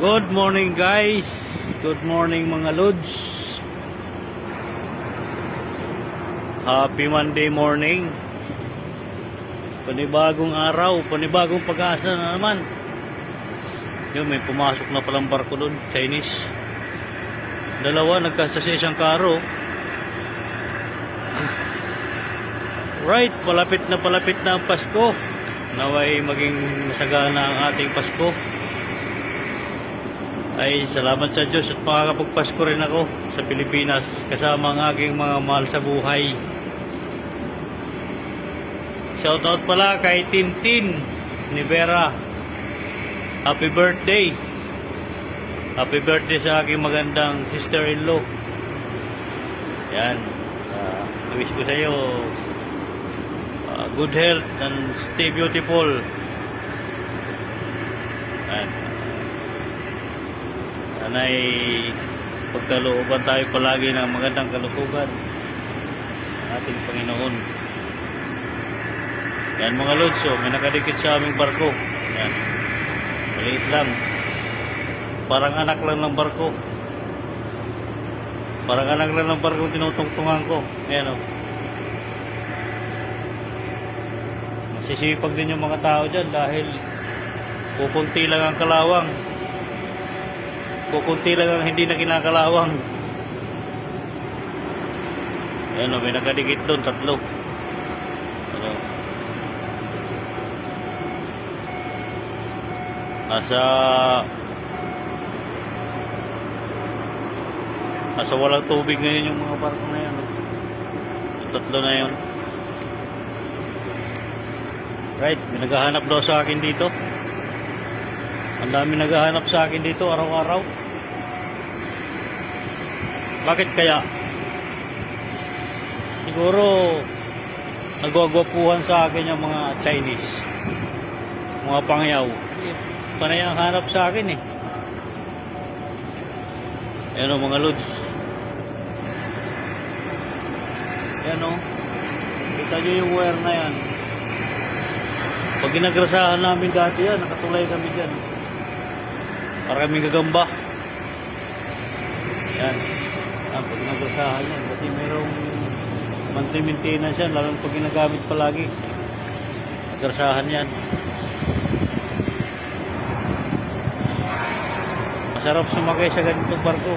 Good morning guys. Good morning mga lods. Happy Monday morning. Panibagong araw, panibagong pag-asa na naman. Yun, may pumasok na palang barko doon, Chinese. Dalawa, nagkasasi isang karo. Right, palapit na palapit na ang Pasko. Naway maging masagana ang ating Pasko. Ay, salamat sa Diyos at makakapagpasko rin ako sa Pilipinas kasama ang aking mga mahal sa buhay. Shoutout pala kay Tintin ni Vera. Happy birthday! Happy birthday sa aking magandang sister-in-law. Yan. Uh, wish ko sa iyo uh, good health and stay beautiful. Yan. Sana'y pagkalooban tayo palagi ng magandang kalusugan ng ating Panginoon. Yan mga lods, may nakadikit sa aming barko. Yan. Maliit lang. Parang anak lang ng barko. Parang anak lang ng barko tinutungtungan ko. Yan oh. Masisipag din yung mga tao dyan dahil pupunti lang ang kalawang. Kukunti lang ang hindi na kinakalawang. Ayan o, may nakadikit doon, tatlo. Ano? Nasa... Nasa walang tubig ngayon yung mga barko na yan. oh. Yung tatlo na yun. Right, may naghahanap daw sa akin dito. Ang dami naghahanap sa akin dito araw-araw. Bakit kaya? Siguro nagwagwapuhan sa akin yung mga Chinese. Mga pangyaw. Panay ang hanap sa akin eh. Ayan o mga lods. Ayan o. Kita nyo yung wire na yan. Pag ginagrasahan namin dati yan, nakatulay kami dyan. Para kami gagamba. Yan. Yan, pag ginagrasahan yan. Kasi merong monthly maintenance yan, lalo pag ginagamit palagi. Nagrasahan yan. Masarap sumakay sa ganitong barko.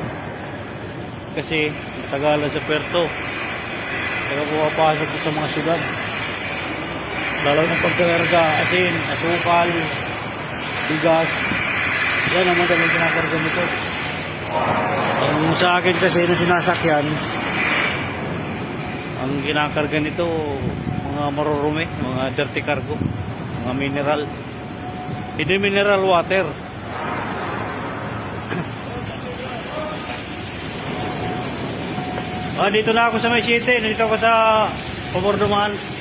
Kasi matagalan sa perto. Kaya pumapasok sa mga syudad. Lalo na pagkakarga, asin, asukal, bigas. Yan ang madaling kinakarga nito. Ang sa akin kasi na sinasakyan, ang kinakarga nito, mga marurumi, mga dirty cargo, mga mineral. Hindi mineral water. Ah, dito na ako sa may city. Dito ako sa Pamorduman.